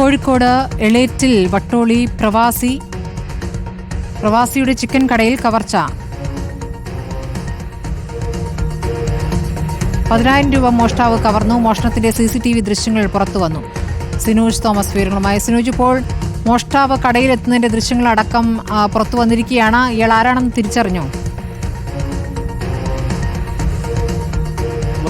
കോഴിക്കോട് എളേറ്റിൽ വട്ടോളി പ്രവാസി പ്രവാസിയുടെ ചിക്കൻ കടയിൽ കവർച്ച. പതിനായിരം രൂപ മോഷ്ടാവ് കവർന്നു. മോഷണത്തിന്റെ സി സി ടി വി ദൃശ്യങ്ങൾ പുറത്തുവന്നു. സിനൂജ് തോമസ് വിവരങ്ങളുമായി. സിനൂജ് ഇപ്പോൾ മോഷ്ടാവ് കടയിലെത്തുന്നതിന്റെ ദൃശ്യങ്ങളടക്കം പുറത്തു വന്നിരിക്കുകയാണ് ഇയാൾ ആരാണെന്ന് തിരിച്ചറിഞ്ഞോ.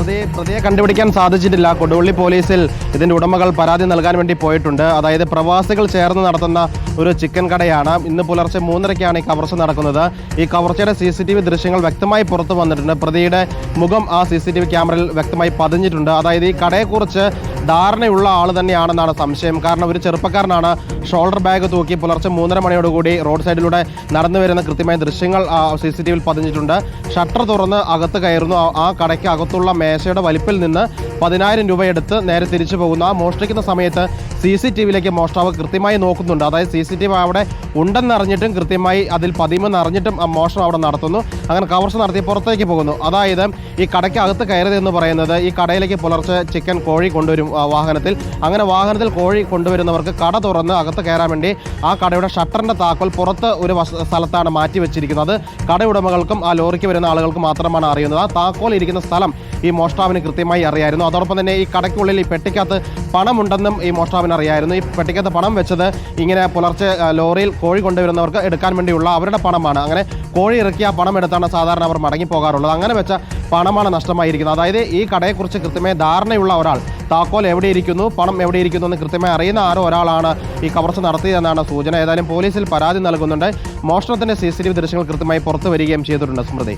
പ്രതിയെ പ്രതിയെ കണ്ടുപിടിക്കാൻ സാധിച്ചിട്ടില്ല. കൊടുവള്ളി പോലീസിൽ ഇതിന്റെ ഉടമകൾ പരാതി നൽകാൻ വേണ്ടി പോയിട്ടുണ്ട്. അതായത് പ്രവാസികൾ ചേർന്ന് നടത്തുന്ന ഒരു ചിക്കൻ കടയാണ്. ഇന്ന് പുലർച്ചെ മൂന്നരയ്ക്കാണ് ഈ കവർച്ച നടക്കുന്നത്. ഈ കവർച്ചയുടെ സി സി ടി വി ദൃശ്യങ്ങൾ വ്യക്തമായി പുറത്തു വന്നിട്ടുണ്ട്. പ്രതിയുടെ മുഖം ആ സി സി ടി വി ക്യാമറയിൽ വ്യക്തമായി പതിഞ്ഞിട്ടുണ്ട്. അതായത് ഈ കടയെക്കുറിച്ച് ധാരണയുള്ള ആൾ തന്നെയാണെന്നാണ് സംശയം. കാരണം ഒരു ചെറുപ്പക്കാരനാണ് ഷോൾഡർ ബാഗ് തൂക്കി പുലർച്ചെ മൂന്നര മണിയോടുകൂടി റോഡ് സൈഡിലൂടെ നടന്നു വരുന്ന കൃത്യമായ ദൃശ്യങ്ങൾ സി സി ടി വിയിൽ പതിഞ്ഞിട്ടുണ്ട്. ഷട്ടർ തുറന്ന് അകത്ത് കയറുന്നു. ആ- കടയ്ക്ക് അകത്തുള്ള മേശയുടെ വലിപ്പിൽ നിന്ന് പതിനായിരം രൂപ എടുത്ത് നേരെ തിരിച്ചു പോകുന്നു. ആ മോഷ്ടിക്കുന്ന സമയത്ത് സി സി ടി വിയിലേക്ക് മോഷ്ടാവ് കൃത്യമായി നോക്കുന്നുണ്ട്. അതായത് സി സി ടി വി അവിടെ ഉണ്ടെന്നറിഞ്ഞിട്ടും കൃത്യമായി അതിൽ പതിമെന്ന് അറിഞ്ഞിട്ടും ആ മോഷണം അവിടെ നടത്തുന്നു. അങ്ങനെ കവർച്ച നടത്തി പുറത്തേക്ക് പോകുന്നു. അതായത് ഈ കടയ്ക്ക് അകത്ത് കയറിയതെന്ന് പറയുന്നത് ഈ കടയിലേക്ക് പുലർച്ചെ ചിക്കൻ കോഴി കൊണ്ടുവരും. വാഹനത്തിൽ. അങ്ങനെ വാഹനത്തിൽ കോഴി കൊണ്ടുവരുന്നവർക്ക് കട തുറന്ന് അകത്ത് കയറാൻ വേണ്ടി ആ കടയുടെ ഷട്ടറിന്റെ താക്കോൽ പുറത്ത് ഒരു സ്ഥലത്താണ് മാറ്റി വെച്ചിരിക്കുന്നത് കടയുടമകൾക്കും ആ ലോറിക്ക് വരുന്ന ആളുകൾക്ക് മാത്രമാണ് അറിയുന്നത്. ആ താക്കോൽ ഇരിക്കുന്ന സ്ഥലം ഈ മോഷ്ടാവിന് കൃത്യമായി അറിയായിരുന്നു. അതോടൊപ്പം തന്നെ ഈ കടയ്ക്കുള്ളിൽ ഈ പെട്ടിക്കകത്ത് പണമുണ്ടെന്നും ഈ മോഷ്ടാവിന് അറിയായിരുന്നു. ഈ പെട്ടിക്കകത്ത് പണം വെച്ചത് ഇങ്ങനെ പുലർച്ചെ ലോറിയിൽ കോഴി കൊണ്ടുവരുന്നവർക്ക് എടുക്കാൻ വേണ്ടിയുള്ള അവരുടെ പണമാണ്. അങ്ങനെ കോഴി ഇറക്കിയ പണം എടുത്താണ് സാധാരണ അവർ മടങ്ങി പോകാറുള്ളത്. അങ്ങനെ വെച്ച പണമാണ് നഷ്ടമായിരിക്കുന്നത്. അതായത് ഈ കടയെക്കുറിച്ച് കൃത്യമായ ധാരണയുള്ള ഒരാൾ താക്കോൽ എവിടെയിരിക്കുന്നു പണം എവിടെയിരിക്കുന്നു എന്ന് കൃത്യമായി അറിയുന്ന ആരോ ഒരാളാണ് ഈ കവർച്ച നടത്തിയതെന്നാണ് സൂചന. ഏതായാലും പോലീസിൽ പരാതി നൽകുന്നുണ്ട്. മോഷണത്തിന്റെ സി സി ടി വി ദൃശ്യങ്ങൾ കൃത്യമായി പുറത്തു വരികയും ചെയ്തിട്ടുണ്ട്. സ്മൃതി.